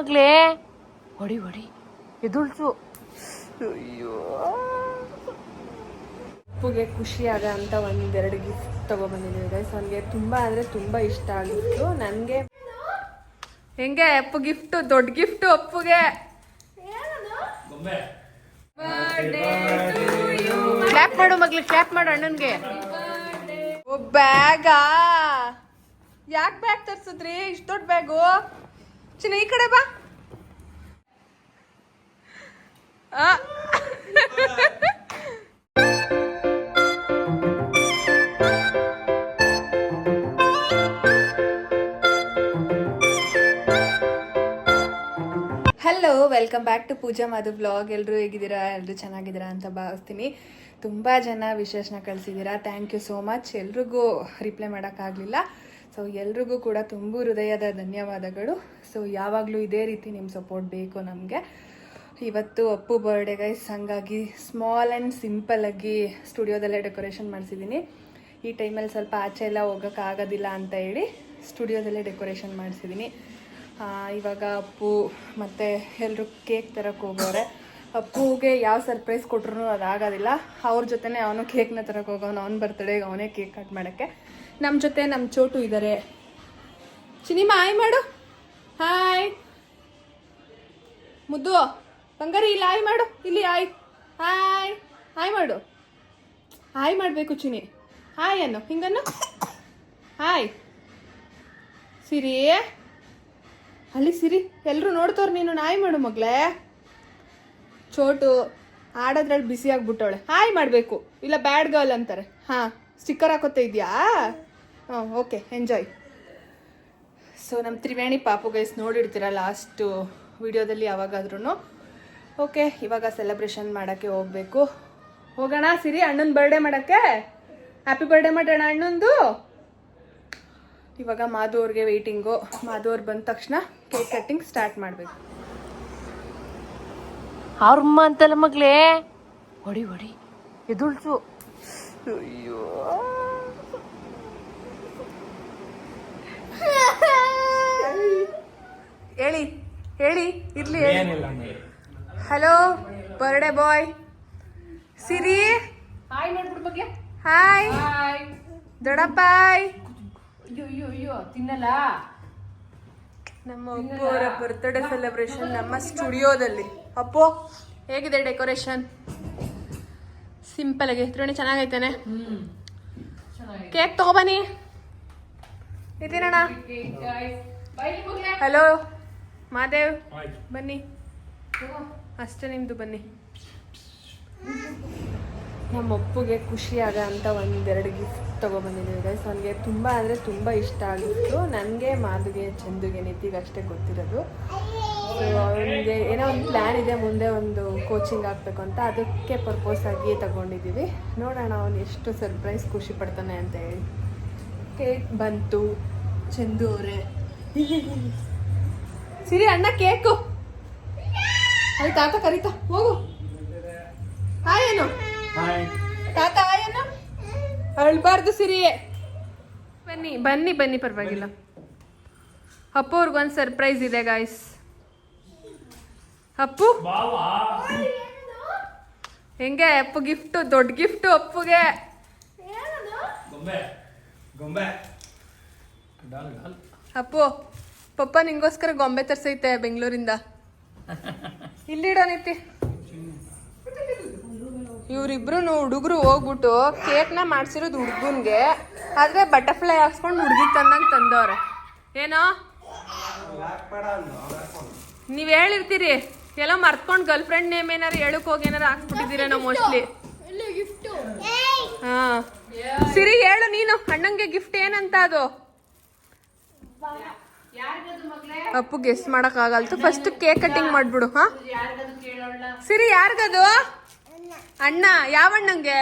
ಮಗ್ಲೇ ಹೊಡಿ ಹೊಡಿ. ಎದುಳ್ಸು. ಅಯ್ಯೋ. ಅಪ್ಪುಗೆ ಖುಷಿ ಆಗ ಅಂತ ಒಂದೆರಡು ಗಿಫ್ಟ್ ತಗೊಬಂದಿದ್ದೀವಿ ಗೈಸ್ ಅವನಿಗೆ ತುಂಬ ಅಂದರೆ ತುಂಬ ಇಷ್ಟ ಆಗಿತ್ತು. ನನಗೆ ಹೆಂಗೆ ಅಪ್ಪು ಗಿಫ್ಟು ದೊಡ್ಡ ಗಿಫ್ಟು ಅಪ್ಪುಗೆ. ಕ್ಲಾಪ್ ಮಾಡು ಮಗ್ಲಿ ಕ್ಲಾಪ್ ಮಾಡು ಅಣ್ಣನ್ಗೆ. ಬ್ಯಾಗಾ. ಯಾಕೆ ಬ್ಯಾಗ್ ತರ್ಸಿದ್ರಿ? ಇಷ್ಟು ದೊಡ್ಡ ಬ್ಯಾಗು? ಚಿನ್ನ ಈ ಕಡೆ ಬಾ. Hello welcome back to Pooja Madhu vlog ಎಲ್ಲರೂ ಹೇಗಿದ್ದೀರಾ? ಎಲ್ಲರೂ ಚೆನ್ನಾಗಿದ್ದೀರಾ ಅಂತ ಭಾವಿಸ್ತೀನಿ. ತುಂಬ ಜನ ವಿಶೇಷನ ಕಳಿಸಿದ್ದೀರಾ. ಥ್ಯಾಂಕ್ ಯು ಸೋ ಮಚ್ ಎಲ್ರಿಗೂ ರಿಪ್ಲೈ ಮಾಡೋಕ್ಕಾಗಲಿಲ್ಲ. ಸೊ ಎಲ್ರಿಗೂ ಕೂಡ ತುಂಬ ಹೃದಯದ ಧನ್ಯವಾದಗಳು. ಸೊ ಯಾವಾಗಲೂ ಇದೇ ರೀತಿ ನಿಮ್ಮ ಸಪೋರ್ಟ್ ಬೇಕು ನಮಗೆ. ಇವತ್ತು ಅಪ್ಪು ಬರ್ಡೇ ಗೈಸ್ ಹಂಗಾಗಿ ಸ್ಮಾಲ್ ಆ್ಯಂಡ್ ಸಿಂಪಲ್ಲಾಗಿ ಸ್ಟುಡಿಯೋದಲ್ಲೇ ಡೆಕೋರೇಷನ್ ಮಾಡಿಸಿದ್ದೀನಿ ಈ ಟೈಮಲ್ಲಿ ಸ್ವಲ್ಪ ಆಚೆ ಎಲ್ಲ ಹೋಗೋಕ್ಕಾಗೋದಿಲ್ಲ ಅಂತ ಹೇಳಿ ಸ್ಟುಡಿಯೋದಲ್ಲೇ ಡೆಕೋರೇಷನ್ ಮಾಡಿಸಿದ್ದೀನಿ ಇವಾಗ ಅಪ್ಪು ಮತ್ತು ಎಲ್ಲರೂ ಕೇಕ್ ತರಕ್ಕೆ ಹೋಗೋರೆ. ಅಪ್ಪುಗೆ ಯಾವ ಸರ್ಪ್ರೈಸ್ ಕೊಟ್ರು ಅದಾಗೋದಿಲ್ಲ. ಅವ್ರ ಜೊತೆನೇ ಅವನು ಕೇಕ್ನ ತರಕ್ಕೆ ಹೋಗೋನು. ಅವ್ನ ಬರ್ತಡೇಗೆ ಅವನೇ ಕೇಕ್ ಕಟ್ ಮಾಡೋಕ್ಕೆ. ನಮ್ಮ ಜೊತೆ ನಮ್ಮ ಚೋಟು ಇದ್ದಾರೆ ಚಿನಿಮಾ, ಹಾಯ್ ಮಾಡು. ಹಾಯ್. ಮುದ್ದು, ಬಂಗಾರಿ, ಇಲ್ಲಿ ಹಾಯ್ ಮಾಡು. ಇಲ್ಲಿ ಹಾಯ್. ಹಾಯ್. ಹಾಯ್ ಮಾಡು. ಹಾಯ್ ಮಾಡಬೇಕು ಚಿನಿ. ಹಾಯ್ ಅನ್ನು. ಹಿಂಗನ್ನು. ಹಾಯ್. ಸಿರಿ. ಅಲ್ಲಿ ಸಿರಿ. ಎಲ್ಲರೂ ನೋಡ್ತವ್ರು ನೀನು. ನಾಯಿ ಮಾಡು ಮಗಳೇ ಚೋಟು ಆಡೋದ್ರಲ್ಲಿ ಬಿಸಿ ಆಗ್ಬಿಟ್ಟವಳೆ. ಹಾಯ್ ಮಾಡಬೇಕು. ಇಲ್ಲ ಬ್ಯಾಡ್ ಗರ್ಲ್ ಅಂತಾರೆ. ಹಾಂ, ಸ್ಟಿಕ್ಕರ್ ಹಾಕೋತಾ ಇದೆಯಾ? ಹಾಂ, ಓಕೆ, ಎಂಜಾಯ್. ಸೊ ನಮ್ಮ ತ್ರಿವೇಣಿ ಪಾಪು ಗೈಸ್ ನೋಡಿರ್ತೀರ ಲಾಸ್ಟು ವಿಡಿಯೋದಲ್ಲಿ ಯಾವಾಗಾದ್ರೂ ಓಕೆ ಇವಾಗ ಸೆಲೆಬ್ರೇಷನ್ ಮಾಡೋಕ್ಕೆ ಹೋಗಬೇಕು. ಹೋಗೋಣ, ಸಿರಿ, ಅಣ್ಣನ ಬರ್ಡೇ ಮಾಡೋಕ್ಕೆ? ಹ್ಯಾಪಿ ಬರ್ಡೇ ಮಾಡೋಣ ಅಣ್ಣಂದು. ಇವಾಗ ಮಾಧು ಅವ್ರಿಗೆ ವೆಯ್ಟಿಂಗು ಮಾಧು ಬಂದ ತಕ್ಷಣ ಕೇಕ್ ಕಟ್ಟಿಂಗ್ ಸ್ಟಾರ್ಟ್ ಮಾಡಬೇಕು. ಅವ್ರಮ್ಮ ಅಂತಲ್ಲ ಮಗ್ಲೇ. ಹೊಡಿ ಹೊಡಿ. ಎದುಳ್ಸು. ಅಯ್ಯೋ ಹೇಳಿ ಹೇಳಿ ಇರ್ಲಿ hello birthday bye Siri. Hi ಬಗ್ಗೆ. ದೊಡ್ಡಪ್ಪಾಯ್. ಅಯ್ಯೋ ಅಯ್ಯೋ ಅಯ್ಯೋ ತಿನ್ನಲ್ಲ. ನಮ್ಮ ಅಪ್ಪರ ಅವರ ಬರ್ತ್ಡೇ ಸೆಲೆಬ್ರೇಷನ್ ನಮ್ಮ ಸ್ಟುಡಿಯೋದಲ್ಲಿ. ಅಪ್ಪು ಹೇಗಿದೆ ಡೆಕೋರೇಷನ್ ಸಿಂಪಲ್ ಆಗಿ. ತ್ರಿವೇಣಿ ಚೆನ್ನಾಗೈತೇನೆ? ಹ್ಮ್. ಚೆನ್ನಾಗಿದೆ ಕೇಕ್ ತಗೊಬನ್ನಿ ಇದ್ದೀನಣ್ಣ. ಹಲೋ ಮಾದೇವ್ ಬನ್ನಿ. ಅಷ್ಟೇ ನಿಮ್ದು ಬನ್ನಿ. ನಮ್ಮ ಅಪ್ಪುಗೆ ಖುಷಿ ಆಗ ಅಂತ ಒಂದೆರಡು ಗಿಫ್ಟ್ ತೊಗೊಬಂದಿದ್ದೀವಿ ಗೈಸ್ ಅವನಿಗೆ ತುಂಬ ಅಂದರೆ ತುಂಬ ಇಷ್ಟ ಆಗಿತ್ತು. ನನಗೆ ಮಾದುಗೆ ಚಂದುಗೆ ನಿತಿಗೆ ಅಷ್ಟೇ ಗೊತ್ತಿರೋದು. ಸೊ ಅವನಿಗೆ ಏನೋ ಒಂದು ಪ್ಲ್ಯಾನ್ ಇದೆ ಮುಂದೆ ಒಂದು ಕೋಚಿಂಗ್ ಆಗಬೇಕು ಅಂತ. ಅದಕ್ಕೆ ಪರ್ಪೋಸ್ ಆಗಿ ತಗೊಂಡಿದ್ದೀವಿ. ನೋಡೋಣ ಅವನು ಎಷ್ಟು ಸರ್ಪ್ರೈಸ್ ಖುಷಿ ಪಡ್ತಾನೆ ಅಂತ ಹೇಳಿ. ಕೇಕ್ ಬಂತು ಚಂದು ಅವರೇ. ಸಿರಿ ಅಣ್ಣ ಕೇಕು. ಅಲ್ಲಿ ತಾತ ಕರೀತಾ. ಹೋಗು. ಹಾಯ್ ಏನು ತಾತ ಹಾಯ್ ಏನು ಅಳ್ಬಾರ್ದು ಸಿರಿಯೇ. ಬನ್ನಿ ಬನ್ನಿ ಬನ್ನಿ ಪರವಾಗಿಲ್ಲ. ಅಪ್ಪು ಅವ್ರಿಗೊಂದು ಸರ್ಪ್ರೈಸ್ ಇದೆ ಗಾಯ್ಸ್ ಅಪ್ಪು? ಹೆಂಗೆ ಅಪ್ಪು ಗಿಫ್ಟ್ ದೊಡ್ಡ ಗಿಫ್ಟ್ ಅಪ್ಪುಗೆ? ಅಪ್ಪು. ಪಪ್ಪ ನಿಂಗೋಸ್ಕರ ಗೊಂಬೆ ತರ್ಸೈತೆ ಬೆಂಗಳೂರಿಂದ. ಇಲ್ಲಿಡೋ ಇವ್ರಿಬ್ರು ಹುಡುಗರು ಹೋಗ್ಬಿಟ್ಟು ಕೇಕ್ನ ಮಾಡ್ಸಿರೋದು ಹುಡುಗನ್ಗೆ, ಆದ್ರೆ ಬಟರ್ಫ್ಲೈ ಹಾಕ್ಸ್ಕೊಂಡು ಹುಡುಗಿ ತಂದಂಗೆ ತಂದವ್ರೆ. ಏನೋ? ನೀವ್ ಹೇಳಿರ್ತೀರಿ, ಎಲ್ಲೋ ಮರ್ತ್ಕೊಂಡು ಗರ್ಲ್ ಫ್ರೆಂಡ್ ನೇಮ್ ಏನಾರು ಹೇಳಕ್ ಹೋಗಿ ಏನಾರು ಹಾಕ್ಬಿಟ್ಟಿದ್ದೀರೇನೋ ಮೋಸ್ಟ್ಲಿ ಹಾ. ಸಿರಿ ಹೇಳು ನೀನು, ಅಣ್ಣಂಗೆ ಗಿಫ್ಟ್ ಏನಂತ ಅದು? ಅಪ್ಪು ಗೆಸ್ ಮಾಡಕ್ ಆಗಲ್ತು ಫಸ್ಟ್ ಕೇಕ್ ಕಟಿಂಗ್ ಮಾಡ್ಬಿಡು, ಹಾ? ಸಿರಿ, ಯಾರಿಗದು? ಅಣ್ಣ, ಯಾವ ಅಣ್ಣಂಗೆ?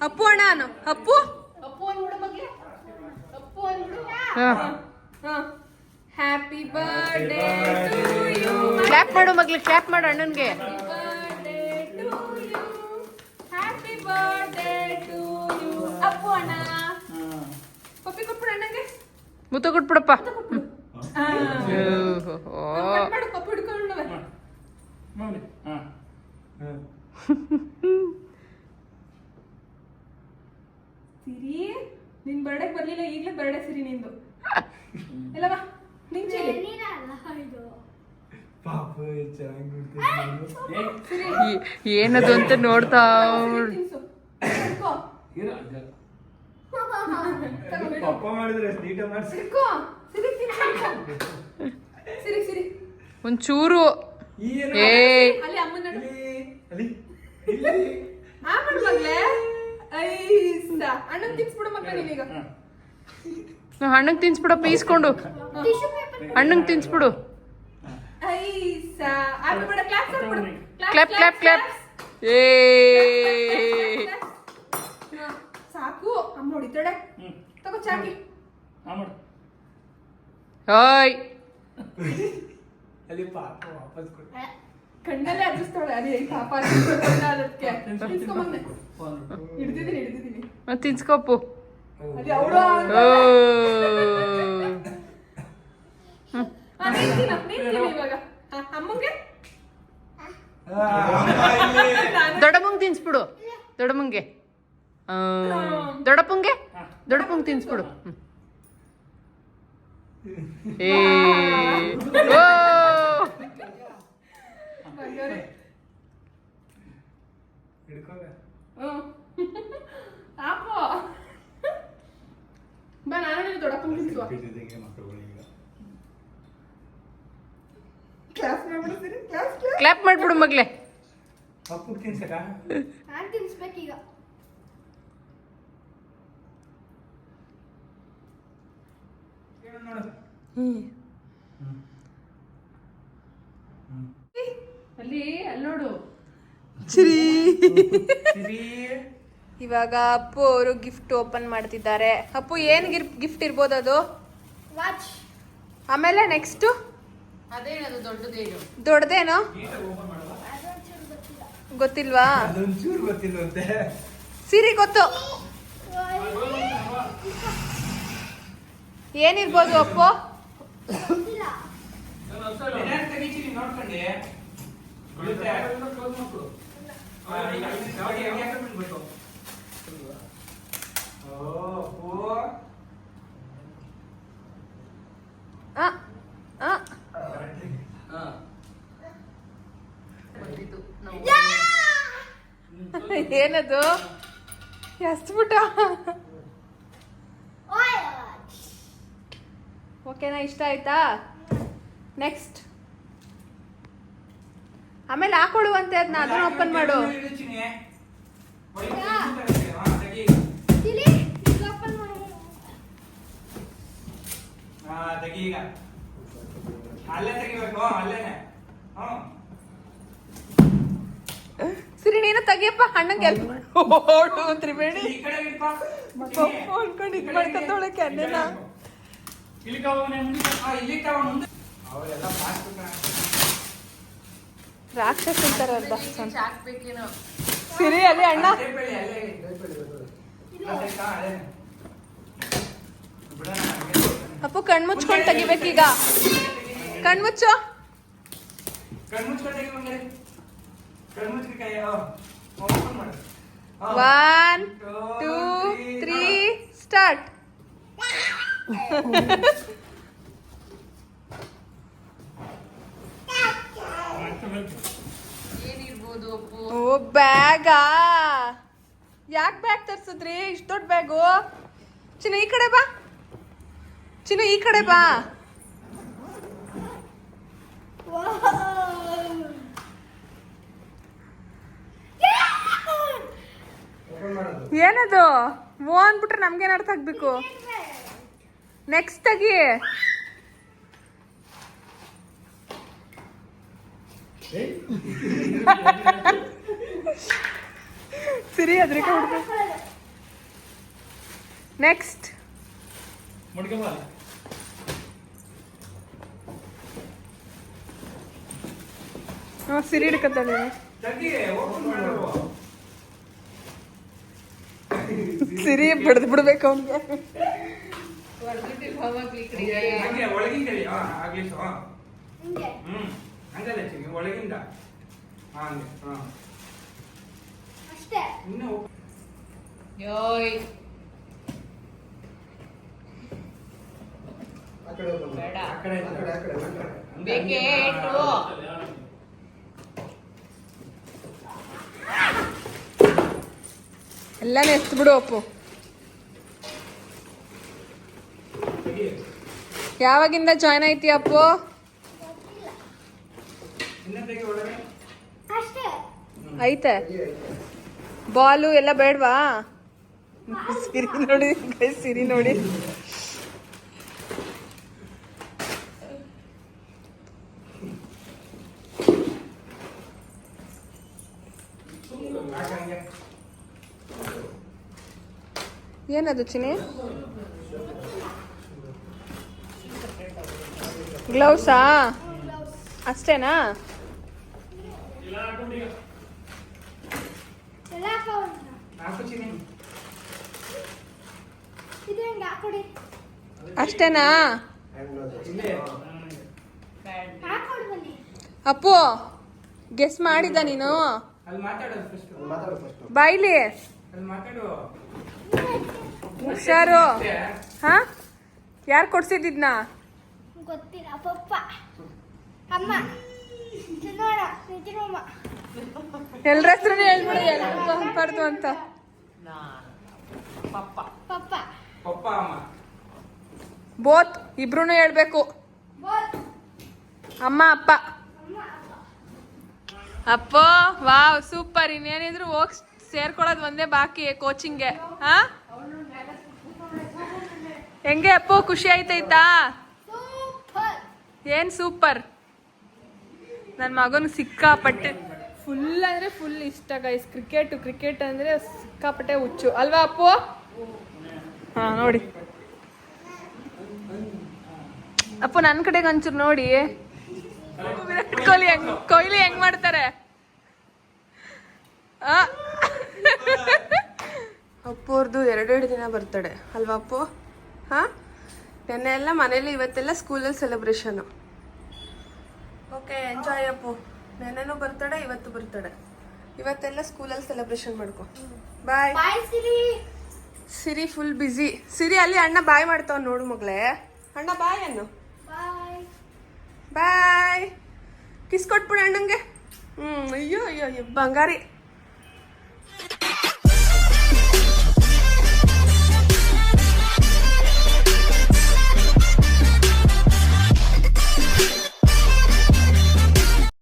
ಅಪ್ಪು ಅಣ್ಣ ಅಪ್ಪು? ಹ್ಯಾಪಿ ಬರ್ಡೇ ಕ್ಲಾಪ್ ಮಾಡು ಮಗ್ಲಿ ಕ್ಲಾಪ್ ಮಾಡು ಅಣ್ಣನ್ಗೆ. ಹ್ಯಾಪಿ ಬರ್ಡೇ ಟು ಮುತ್ತ ಕೊಟ್ಬಿಡಪ್ಪ. ಸಿರಿ ನಿನ್ ಬರ್ಡೇ ಬರ್ಲಿಲ್ಲ ಈಗಲೇ ಬರ್ಡೇ ಸಿರಿ ನಿಂದು. ಇಲ್ಲವಾ ನಿನ್ ಚೀಲಿ. ಏನದು ಅಂತ ನೋಡ್ತಾ ಪಪ್ಪ ಮಾಡಿದ್ರೆ ನೀಟ ಮಾಡಿಸಿ. ಸಿರಿ. ಸಿರಿ ಒಂಚೂರು. ಏನು ಏ. ಅಲ್ಲಿ ಅಮ್ಮನ. ಅಲ್ಲಿ ಇಲ್ಲಿ. ಮಗ್ಲೇ? ಅಣ್ಣನ್ ತಿನ್ಸ್ಬಿಡು ಮಗ್ಲೇ ನೀನೀಗ ಹಣ್ಣಂಗ್ ತಿನ್ಸ್ಬಿಡಪ್ಪ ಈಸ್ಕೊಂಡು ಹಣ್ಣಂಗ್ ತಿನ್ಸ್ಬಿಡು. ಐಸ ಕ್ಲಾಪ್ ಕ್ಲಾಪ್ ಕ್ಲಾಪ್. ಕ್ಲಾಪ್ ಏ. ಅಮ್ಮ ಹೊಡಿತಾಳೆ ತಗೋ ಚಾಕಿ. ಹಾ ಮಾಡು. ಓಯ್ ಅಲ್ಲಿ ಪಾಪ ವಾಪಸ್ ಕೊಡು. ಕಣ್ಣಲ್ಲೇ ಅದಿಸ್ತಾಳೆ ಅದೇ ಪಾಪ ಅದಕ್ಕೆ. ತಿನ್ಸ್ಕೊಂಬಂದೆ. ಹಿಡ್ದಿದ್ದೀನಿ ಹಿಡ್ದಿದ್ದೀನಿ ಮತ್ತ್ ತಿನ್ಸ್ಕೊಪ್ಪು. ಅಲ್ಲಿ ಅವಳು ಇವಾಗ. ಹಾ, ಅಮ್ಮಂಗೆ? ದೊಡ್ಡಮ್ಮಂಗ್ ತಿನ್ಸ್ಬಿಡು. ದೊಡ್ಡಮ್ಮಂಗೆ. ಆ, ದೊಡ್ಡಪ್ಪಂಗೆ ದೊಡ್ಡಪ್ಪಂಗ್ ತಿನ್ಸ್ಬಿಡು. ಏ ಓ ಬಂಗಾರಿ. ಹಿಡ್ಕೋಗ ಹ್ಮ್. ಹಾಕು ಬಾ ನಾನು ನಿನ್ನ ದೊಡ್ಡಪ್ಪನ ತಿನ್ಸುವ ಮಕ್ಕಳುಗಳಿಗೆ ಕ್ಲಾಸ್ ಮಾಡ್ಬಿಡ್ತೀರಿ ಕ್ಲಾಸ್ ಕ್ಲಾಸ್ ಕ್ಲಾಪ್ ಮಾಡ್ಬಿಡು ಮಗ್ಲೆ ಪಪ್ಪು ತಿನ್ಸಕ ನಾನ್ ತಿನ್ಸ್ಬೇಕೀಗ ಏನು ನೋಡು ಅಲ್ಲಿ ಅಲ್ಲಿ ನೋಡು. ಇವಾಗ ಅಪ್ಪು ಅವರು ಗಿಫ್ಟ್ ಓಪನ್ ಮಾಡ್ತಿದ್ದಾರೆ. ಅಪ್ಪು ಏನ್ ಗಿಫ್ಟ್ ಇರ್ಬೋದು ಅದು? ವಾಚ್ ಆಮೇಲೆ ನೆಕ್ಸ್ಟ್ ಅದೇನದು ದೊಡ್ಡದೇನು? ದೊಡ್ಡದೇನೋ ಗೊತ್ತಿಲ್ವಾ? ಸಿರಿ ಗೊತ್ತು. ಏನಿರ್ಬೋದು ಅಪ್ಪು? ಎಷ್ಟು ಏನಾದ್ರು ತೆಗಿತೀನಿ ನೋಡ್ಕೊಂಡೆ ಬೀಳುತ್ತೆ. ಆ, ಈಗ ನೋಡಿ, ಹೆಂಗೆ ಹಾಕ್ಕೊಂಡ್ ಬಿಡ್ಬೇಕು. ಓ, ಓ. ಆ, ಆ. ಹಾ. ಏನದು ಎಷ್ಟು ಪುಟ ವಾಚ್ ಓಕೆನಾ? ಇಷ್ಟ ಆಯ್ತಾ? ನೆಕ್ಸ್ಟ್ ಆಮೇಲೆ ಹಾಕೊಳ್ಳುವಂತೆ ಅದನ್ನ ಅದನ್ನ ಓಪನ್ ಮಾಡು. ಸರಿ ನೀನು ತೆಗಿಯಪ್ಪ ಅಣ್ಣಂಗೆ ಓಡು ತ್ರಿವೇಣಿ. ಈ ಕಡೆ ಇಡ್ಪಾ. ಪಾಪ ಅನ್ಕೊಂಡು ಇದ್ ಮಾಡ್ಕೊಳಕ್ಕೆ ಕೆನ್ನೆನ. ರಾಕ್ಷಸ ಅಂತಾರೆ ಅರ್ಧ ಹಾಕ್ಬೇಕೇನೋ ಸಿರಿ ಅಲ್ಲಿ ಅಣ್ಣ ಟೇಪ್ ಎಳಿ, ಅಲ್ಲೇ ಟೇಪ್ ಎಳಿ, ಬರ್ತದೆ. ಇಲ್ಲ, ಟೇಪ್ ಆ, ಅಲ್ಲೇನೆ. ಬಿಡೋಣ, ಹಂಗೆ ಹೋಗ್ತಾನೆ. ಅಪ್ಪು ಕಣ್ಮುಚ್ಕೊಂಡು ತೆಗಿಬೇಕೀಗ ಕಣ್ಮುಚ್ಚು ಕಣ್ಮುಚ್ಕೊಂಡು ತೆಗಿ ಬಂಗಾರಿ. ಕಣ್ಮುಚ್ಕೊಂಡು ಕೈ ಆ, open ಮಾಡು. ಆ. ಒನ್ ಟೂ ತ್ರೀ ಸ್ಟಾರ್ಟ್ ಏನಿರ್ಬೋದು ಅಪ್ಪು ಓ ಬ್ಯಾಗಾ? ಯಾಕೆ ಬ್ಯಾಗ್ ತರ್ಸಿದ್ರಿ? ಇಷ್ಟು ದೊಡ್ಡ ಬ್ಯಾಗು? ಚಿನ್ನ ಈ ಕಡೆ ಬಾ. ಚಿನ್ನ ಈ ಕಡೆ ಬಾ. ಏನದು? ಓ ಅಂದ್ಬಿಟ್ರೆ ನಮ್ಗೇನು ಅರ್ಥ ಆಗ್ಬೇಕು? ನೆಕ್ಸ್ಟ್ ತೆಗಿ ಸಿರಿ ಅದ್ರಿಗೆ ನೆಕ್ಸ್ಟ್ ಹಾಂ ಸಿರಿ ಮಾಡು. ಸಿರಿ ಬಿಡ್ದು ಬಿಡ್ಬೇಕು ಅವ್ನಿಗೆ. ಹಂಗೆ ಒಳಗಿಂದ ಹೇಳಿ. ಹಾ ಹ್ಮ್ ಹಂಗಲ್ಲ ಚಿನ್ನಿ ಒಳಗಿಂದ. ಹಾ ಹಂಗೆ ಹಾ. ಅಷ್ಟೇ. ಇನ್ನು ಯೋಯ್. ಬೇಡ. ಆ ಕಡೆ ಆ ಕಡೆ, ಆ ಕಡೆ, ಆ ಕಡೆ. ಬೇಕೇ ಇಟ್ಟು. ಎಲ್ಲಾನು ಎತ್ತು ಬಿಡು ಅಪ್ಪು ಯಾವಾಗಿಂದ ಜಾಯ್ನ್ ಐತಿ ಅಪ್ಪು? ಐತೆ. ಬಾಲು ಎಲ್ಲ ಬೇಡವಾ? ಸಿರಿ ನೋಡಿ ಸಿರಿ ನೋಡಿ. ಏನದು ಚಿನಿ ಗ್ಲೌಸಾ? ಅಷ್ಟೇನಾ? ಅಷ್ಟೇನಾ? ಅಪ್ಪು ಗೆಸ್ ಮಾಡಿದ ನೀನು? ಬಾಯ್ಲಿ. ಹುಷಾರು. ಹಾ? ಯಾರು ಕೊಡ್ಸಿದ್ದಿದ್ನ? ಗೊತ್ತಿಲ್ಲ. ಪಪ್ಪ ಅಮ್ಮ ನಿಜರಮ್ಮ ಎಲ್ರ ಹತ್ರನೇ ಹೇಳ್ಬಿಡು ಅನ್ಬಾರ್ದು ಅಂತ. ನಾನು ಪಪ್ಪ. ಪಪ್ಪ ಪಪ್ಪ ಅಮ್ಮ. ಬೋತ್ ಇಬ್ರು ಹೇಳ್ಬೇಕು. ಅಮ್ಮ ಅಪ್ಪ. ಅಪ್ಪ ವಾವ್ ಸೂಪರ್. ಇನ್ನೇನಿದ್ರು ಹೋಗ್ ಸೇರ್ಕೊಳ್ಳೋದು ಒಂದೇ ಬಾಕಿ ಕೋಚಿಂಗ್ಗೆ ಹಾ? ಹೆಂಗೆ ಅಪ್ಪು ಖುಷಿ ಆಯ್ತೈತಾ? ಏನ್ ಸೂಪರ್? ನನ್ನ ಮಗನ ಸಿಕ್ಕಾಪಟ್ಟೆ. ಫುಲ್ ಅಂದ್ರೆ ಫುಲ್ ಇಷ್ಟ ಗೈಸ್ ಕ್ರಿಕೆಟ್ ಕ್ರಿಕೆಟ್ ಅಂದ್ರೆ ಸಿಕ್ಕಾಪಟ್ಟೆ ಹುಚ್ಚು. ಅಲ್ವಾ ಅಪ್ಪು? ಹಾ ನೋಡಿ. ಅಪ್ಪು ನನ್ನ ಕಡೆಗೆ ಒಂಚೂರು ನೋಡಿ. ವಿರಾಟ್ ಕೊಹ್ಲಿ ಹೆಂಗ್ ಕೊಹ್ಲಿ ಹೆಂಗ್ ಮಾಡ್ತಾರೆ. ಅಪ್ಪು ಅವ್ರದ್ದು ಎರಡೆರಡು ದಿನ ಬರ್ತಡೆ ಅಲ್ವಾ ಅಪ್ಪು? ಹಾ? ನೆನ್ನೆ ಎಲ್ಲ ಮನೇಲಿ ಇವತ್ತೆಲ್ಲ ಸ್ಕೂಲಲ್ಲಿ ಸೆಲೆಬ್ರೇಷನು ಓಕೆ ಎಂಜಾಯ್ ಅಪ್ಪು. ನೆನ್ನೆನೂ ಬರ್ತಡೆ ಇವತ್ತು ಬರ್ತಡೆ. ಇವತ್ತೆಲ್ಲ ಸ್ಕೂಲಲ್ಲಿ ಸೆಲೆಬ್ರೇಷನ್ ಮಾಡ್ಕೊ. ಬಾಯ್ ಬಾಯ್ ಸಿರಿ ಸಿರಿ ಫುಲ್ ಬ್ಯುಸಿ ಸಿರಿ ಅಲ್ಲಿ ಅಣ್ಣ ಬಾಯ್ ಮಾಡ್ತಾವ ನೋಡು ಮಗಳೇ. ಅಣ್ಣ ಬಾಯ್ ಅನ್ನು. ಬಾಯ್ ಬಾಯ್ ಕಿಸ್ ಕೊಟ್ಬಿಡ ಅಣ್ಣಂಗೆ. ಹ್ಞೂ ಅಯ್ಯೋ ಅಯ್ಯೋ ಅಯ್ಯೋ ಬಂಗಾರಿ.